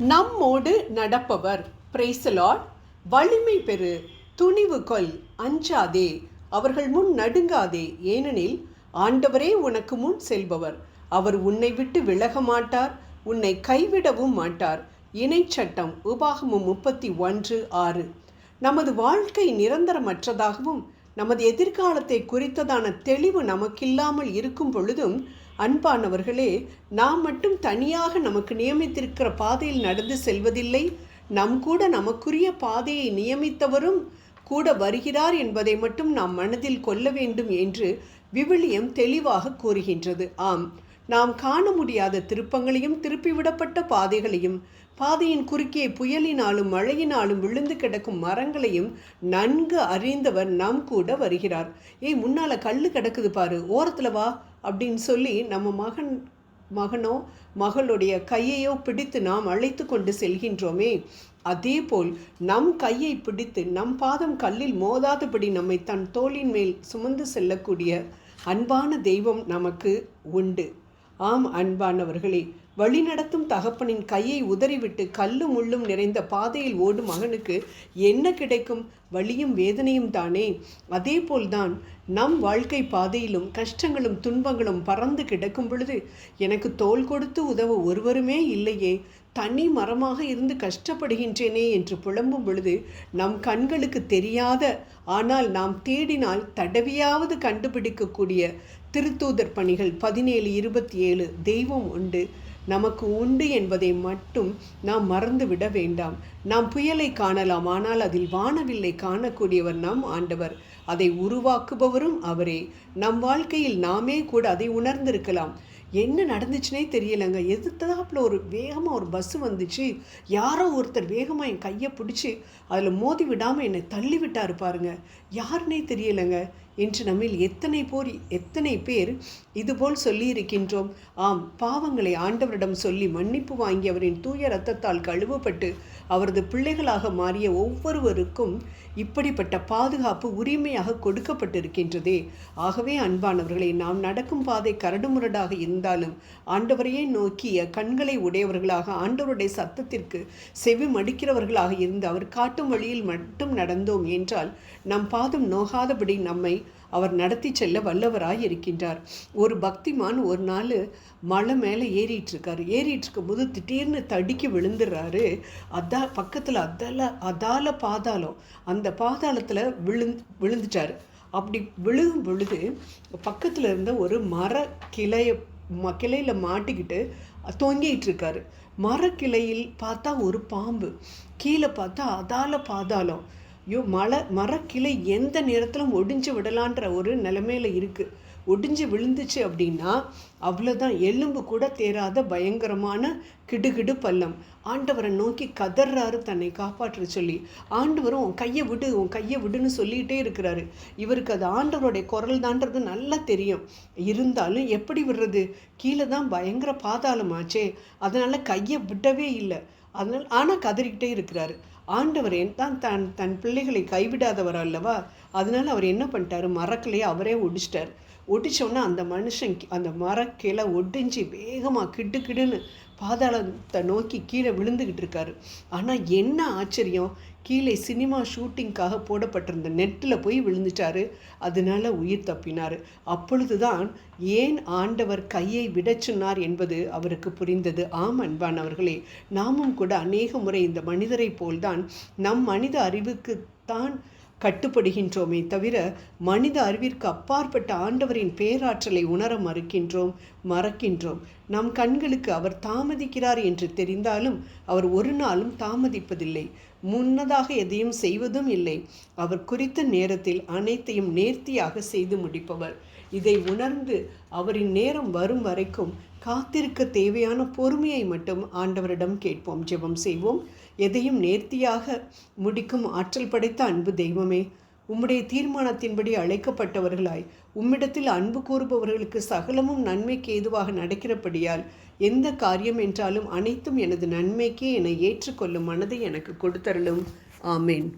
நம்மோடு நடப்பவர். பிரைசலாட் வலிமை பெறு. துணிவு கொல் அஞ்சாதே. அவர்கள் முன் நடுங்காதே. ஏனெனில் ஆண்டவரே உனக்கு முன் செல்பவர். அவர் உன்னை விட்டு விலக மாட்டார். உன்னை கைவிடவும் மாட்டார். இணைச்சட்டம். உபாகமும் முப்பத்தி ஒன்று ஆறு. நமது வாழ்க்கை நிரந்தரமற்றதாகவும் நமது எதிர்காலத்தை குறித்ததான தெளிவு நமக்கில்லாமல் இருக்கும் பொழுதும் அன்பானவர்களே நாம் மட்டும் தனியாக நமக்கு நியமித்திருக்கிற பாதையில் நடந்து செல்வதில்லை. நம் கூட நமக்குரிய பாதையை நியமித்தவரும் கூட வருகிறார் என்பதை மட்டும் நாம் மனதில் கொள்ள வேண்டும் என்று விவிலியம் தெளிவாக கூறுகின்றது. ஆம் நாம் காண முடியாத திருப்பங்களையும் திருப்பிவிடப்பட்ட பாதைகளையும் பாதையின் குறுக்கே புயலினாலும் மழையினாலும் விழுந்து கிடக்கும் மரங்களையும் நன்கு அறிந்தவர் நம் கூட வருகிறார். ஏய் முன்னால கல் கிடக்குது பாரு ஓரத்தில் வா. அப்படின்னு சொல்லி நம்ம மகன் மகனோ மகளுடைய கையையோ பிடித்து நாம் அழைத்து கொண்டு செல்கின்றோமே. அதேபோல் நம் கையை பிடித்து நம் பாதம் கல்லில் மோதாதபடி நம்மை தன் தோளின் மேல் சுமந்து செல்லக்கூடிய அன்பான தெய்வம் நமக்கு உண்டு. ஆம் அன்பானவர்களே வழிநடத்தும் தகப்பனின் கையை உதறிவிட்டு கல்லும் முள்ளும் நிறைந்த பாதையில் ஓடும் மகனுக்கு என்ன கிடைக்கும்? வழியும் வேதனையும் தானே? அதேபோல்தான் நம் வாழ்க்கை பாதையிலும் கஷ்டங்களும் துன்பங்களும் பறந்து கிடக்கும் பொழுது எனக்கு தோல் கொடுத்து உதவ ஒருவருமே இல்லையே. தனி மரமாக இருந்து கஷ்டப்படுகின்றேனே என்று புலம்பும் பொழுது நம் கண்களுக்கு தெரியாத ஆனால் நாம் தேடினால் தடவியாவது கண்டுபிடிக்கக்கூடிய திருத்தூதர் பணிகள் பதினேழு இருபத்தி ஏழு தெய்வம் உண்டு. நமக்கு உண்டு என்பதை மட்டும் நாம் மறந்துவிட வேண்டாம். நாம் புயலை காணலாம் ஆனால் அதில் வானவில்லை காணக்கூடியவர் நம் ஆண்டவர். அதை உருவாக்குபவரும் அவரே. நம் வாழ்க்கையில் நாமே கூட அதை உணர்ந்திருக்கலாம். என்ன நடந்துச்சுனே தெரியலைங்க. எதிர்த்ததாப்புல ஒரு வேகமாக ஒரு பஸ்ஸு வந்துச்சு. யாரோ ஒருத்தர் வேகமாக என் கையை பிடிச்சி அதில் மோதி விடாமல் என்னை தள்ளி விட்டார் பாருங்க. யாருன்னே தெரியலைங்க. இன்று நம்மில் எத்தனை போர் எத்தனை பேர் இதுபோல் சொல்லியிருக்கின்றோம்? ஆம் பாவங்களை ஆண்டவரிடம் சொல்லி மன்னிப்பு வாங்கியவரின் தூய ரத்தத்தால் கழுவப்பட்டு அவரது பிள்ளைகளாக மாறிய ஒவ்வொருவருக்கும் இப்படிப்பட்ட பாதுகாப்பு உரிமையாக கொடுக்கப்பட்டிருக்கின்றதே. ஆகவே அன்பானவர்களை நாம் நடக்கும் பாதை கரடுமுரடாக இருந்தாலும் ஆண்டவரையே நோக்கிய கண்களை உடையவர்களாக ஆண்டவருடைய சத்தத்திற்கு செவி மடிக்கிறவர்களாக இருந்து அவர் காட்டும் வழியில் மட்டும் நடந்தோம் என்றால் நம் பாதம் நோகாதபடி நம்மை அவர் நடத்தி செல்ல வல்லவராய் இருக்கின்றார் ஒரு பக்திமான் ஒரு நாள் மலை மேலே ஏறிட்டு இருக்காரு ஏறிட்டு இருக்கும்போது திடீர்னு தடுக்கி விழுந்துடுறாரு அதா பக்கத்தில் அதால அதால பாதாளம் அந்த பாதாளத்தில் விழுந்து விழுந்துட்டார். அப்படி விழுகும் பொழுது பக்கத்தில் இருந்த ஒரு மர கிளையை ம கிளையில் மாட்டிக்கிட்டு தொங்கிட்டு இருக்காரு மரக்கிளையில் பார்த்தா ஒரு பாம்பு கீழே பார்த்தா அதால பாதாளம் ஐயோ மலை மரக்கிளை எந்த நேரத்திலும் ஒடிஞ்சு விடலான்ற ஒரு நிலைமையில் இருக்குது ஒடிஞ்சு விழுந்துச்சு அப்படின்னா அவ்வளோதான் எலும்பு கூட தேராத பயங்கரமான கிடுகிடு பள்ளம். ஆண்டவரை நோக்கி கதறாரு தன்னை காப்பாற்ற சொல்லி. ஆண்டவரும் உன் கையை விடு உன் கையை விடுன்னு சொல்லிகிட்டே இருக்கிறாரு. இவருக்கு அது ஆண்டவருடைய குரல் தான்றது நல்லா தெரியும். இருந்தாலும் எப்படி விடுறது? கீழே தான் பயங்கர பாதாளமாச்சே. அதனால் கையை விடவே இல்லை. அதனால் ஆனால் கதறிக்கிட்டே இருக்கிறாரு. ஆண்டவர் தான் தன் தன் பிள்ளைகளை கைவிடாதவர் அல்லவா? அதனால் அவர் என்ன பண்ணிட்டாரு? மரக்கிளையே அவரே ஒடிச்சிட்டார். ஒடிச்சோன்னா அந்த மனுஷன் அந்த மரக்கிளை ஒடிஞ்சு வேகமாக கிட்டு கிடுன்னு பாதாளத்தை நோக்கி கீழே விழுந்துக்கிட்டு இருக்காரு. ஆனால் என்ன ஆச்சரியம்? கீழே சினிமா ஷூட்டிங்காக போடப்பட்டிருந்த நெட்டில் போய் விழுந்துட்டாரு. அதனால உயிர் தப்பினார். அப்பொழுதுதான் ஏன் ஆண்டவர் கையை விடச் சொன்னார் என்பது அவருக்கு புரிந்தது. ஆம் அன்பானவர்களே நாமும் கூட அநேக முறை இந்த மனிதரை போல்தான் நம் மனித அறிவுக்கு தான் கட்டுப்படுகின்றோமே தவிர மனித அறிவிற்கு அப்பாற்பட்ட ஆண்டவரின் பேராற்றலை உணர மறுக்கின்றோம் மறக்கின்றோம். நம் கண்களுக்கு அவர் தாமதிக்கிறார் என்று தெரிந்தாலும் அவர் ஒரு நாளும் தாமதிப்பதில்லை. முன்னதாக எதையும் செய்வதும் இல்லை. அவர் குறித்த நேரத்தில் அனைத்தையும் நேர்த்தியாக செய்து முடிப்பவர். இதை உணர்ந்து அவரின் நேரம் வரும் வரைக்கும் காத்திருக்க தேவையான பொறுமையை மட்டும் ஆண்டவரிடம் கேட்போம். ஜெபம் செய்வோம். எதையும் நேர்த்தியாக முடிக்கும் ஆற்றல் படைத்த அன்பு தெய்வமே உம்முடைய தீர்மானத்தின்படி அழைக்கப்பட்டவர்களாய் உம்மிடத்தில் அன்பு கூறுபவர்களுக்கு சகலமும் நன்மைக்கு ஏதுவாக நடக்கிறபடியால் எந்த காரியம் என்றாலும் அனைத்தும் எனது நன்மைக்கே என ஏற்றுக்கொள்ளும் மனதை எனக்கு கொடுத்தருளும். ஆமேன்.